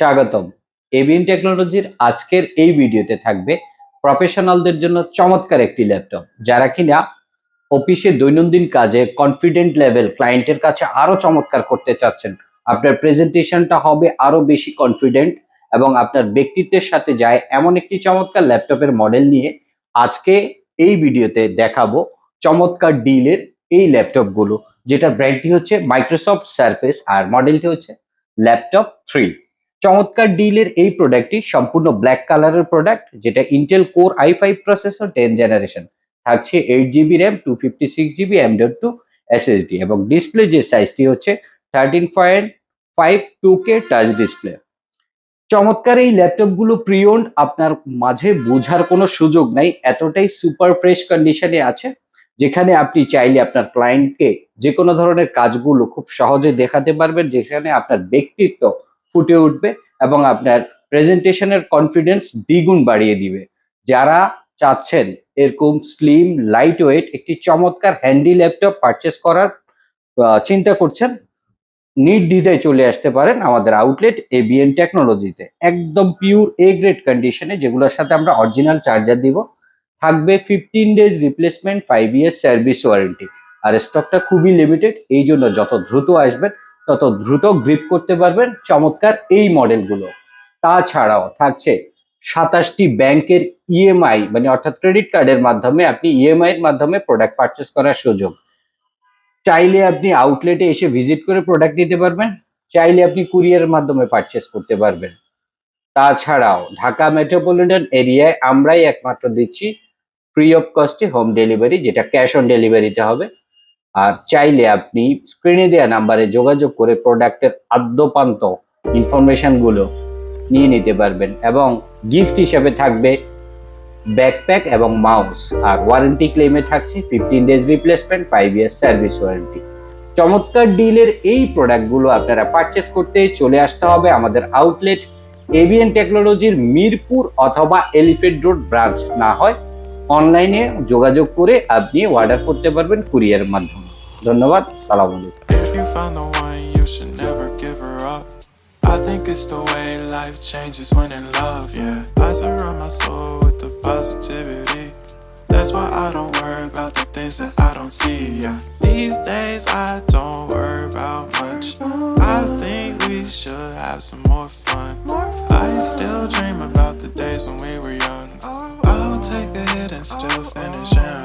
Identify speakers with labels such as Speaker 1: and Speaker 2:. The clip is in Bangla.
Speaker 1: স্বাগতম। এবিএন টেকনোলজির আজকের এই ভিডিওতে থাকবে প্রফেশনালদের জন্য চমৎকার একটি ল্যাপটপ যারা কিনা অফিসে দৈনন্দিন কাজে কনফিডেন্ট লেভেল ক্লায়েন্টের কাছে আরও চমৎকার করতে চাচ্ছেন। আপনার প্রেজেন্টেশনটা হবে আরও বেশি কনফিডেন্ট এবং আপনার ব্যক্তিত্বের সাথে যায় এমন একটি চমৎকার ল্যাপটপের মডেল নিয়ে আজকে এই ভিডিওতে দেখাবো চমৎকার ডিলের এই ল্যাপটপগুলো যেটার ব্র্যান্ডটি হচ্ছে মাইক্রোসফট সার্ফেস আর মডেলটি হচ্ছে ল্যাপটপ থ্রি চমৎকার ডিলের এই প্রোডাক্টটি সম্পূর্ণ ব্ল্যাক কালারের প্রোডাক্ট যেটা Intel core i five processor ten generation থাকছে eight GB RAM two fifty six GB M two SSD এবং ডিসপ্লে যে সাইজটি হচ্ছে thirteen point five two K touch display চমৎকার এই ল্যাপটপগুলো প্রিয়ন্ড আপনার মাঝে বোঝার কোনো সুযোগ নাই, এতটাই সুপার ফ্রেশ কন্ডিশনে আছে, যেখানে আপনি চাইলে আপনার ক্লায়েন্টকে যে কোনো ধরনের কাজগুলো খুব সহজে দেখাতে পারবেন, যেখানে আপনার ব্যক্তিত্ব ফুটে উঠবে এবং আপনার প্রেজেন্টেশনের কনফিডেন্স দ্বিগুণ বাড়িয়ে দিবে। যারা চাচ্ছেন এরকম স্লিম লাইট ওয়েট একটি চমৎকার হ্যান্ডি ল্যাপটপ পারচেস করার চিন্তা করছেন, নির্দ্বিধায় চলে আসতে পারেন আমাদের আউটলেট এবিএন টেকনোলজিতে একদম পিওর এ গ্রেড কন্ডিশনে যেগুলোর সাথে আমরা অরিজিনাল চার্জার দিব। থাকবে fifteen days replacement five years service warranty আর স্টকটা খুবই লিমিটেড এই জন্য যত দ্রুত আসবেন তত দ্রুত গ্রিপ করতে পারবেন চমৎকার এই মডেলগুলো। তাছাড়াও থাকছে সাতাশটি ব্যাংকের ইএমআই মানে অর্থাৎ ক্রেডিট কার্ডের মাধ্যমে আপনি ইএমআই এর মাধ্যমে প্রোডাক্ট পারচেস করার সুযোগ। চাইলে আপনি আউটলেটে এসে ভিজিট করে প্রোডাক্ট নিতে পারবেন, চাইলে আপনি কুরিয়ারের মাধ্যমে পারচেস করতে পারবেন। তাছাড়াও ঢাকা মেট্রোপলিটন এরিয়ায় আমরাই একমাত্র দিচ্ছি ফ্রি অফ কস্টে হোম ডেলিভারি যেটা ক্যাশ অন ডেলিভারিতে হবে। আর চাইলে আপনি স্ক্রিনে দেওয়া নাম্বারে যোগাযোগ করে প্রোডাক্টের আদ্যপান্ত ইনফরমেশনগুলো নিয়ে নিতে পারবেন এবং গিফট হিসেবে থাকবে ব্যাকপ্যাক এবং মাউস আর ওয়ারেন্টি ক্লেমে থাকছে fifteen days replacement five years service warranty চমৎকার ডিলের এই প্রোডাক্টগুলো আপনারা পারচেস করতে চলে আসতে হবে আমাদের আউটলেট এবিএন টেকনোলজির মিরপুর অথবা এলিফেন্ট রোড ব্রাঞ্চ না হয়। অনলাইনে যোগাযোগ করে আপনি অর্ডার করতে পারবেন কুরিয়ার মাধ্যমে ধন্যবাদ সালাম আলাইকুম
Speaker 2: If you found the one, you should never give her up. I think it's the way life changes when in love, yeah. I surround my soul with the positivity. That's why I don't worry about the things that I don't see, yeah. These days I don't worry about much. I think we should have some more fun. I still dream about the days when we were young. take the hit and still finish. out.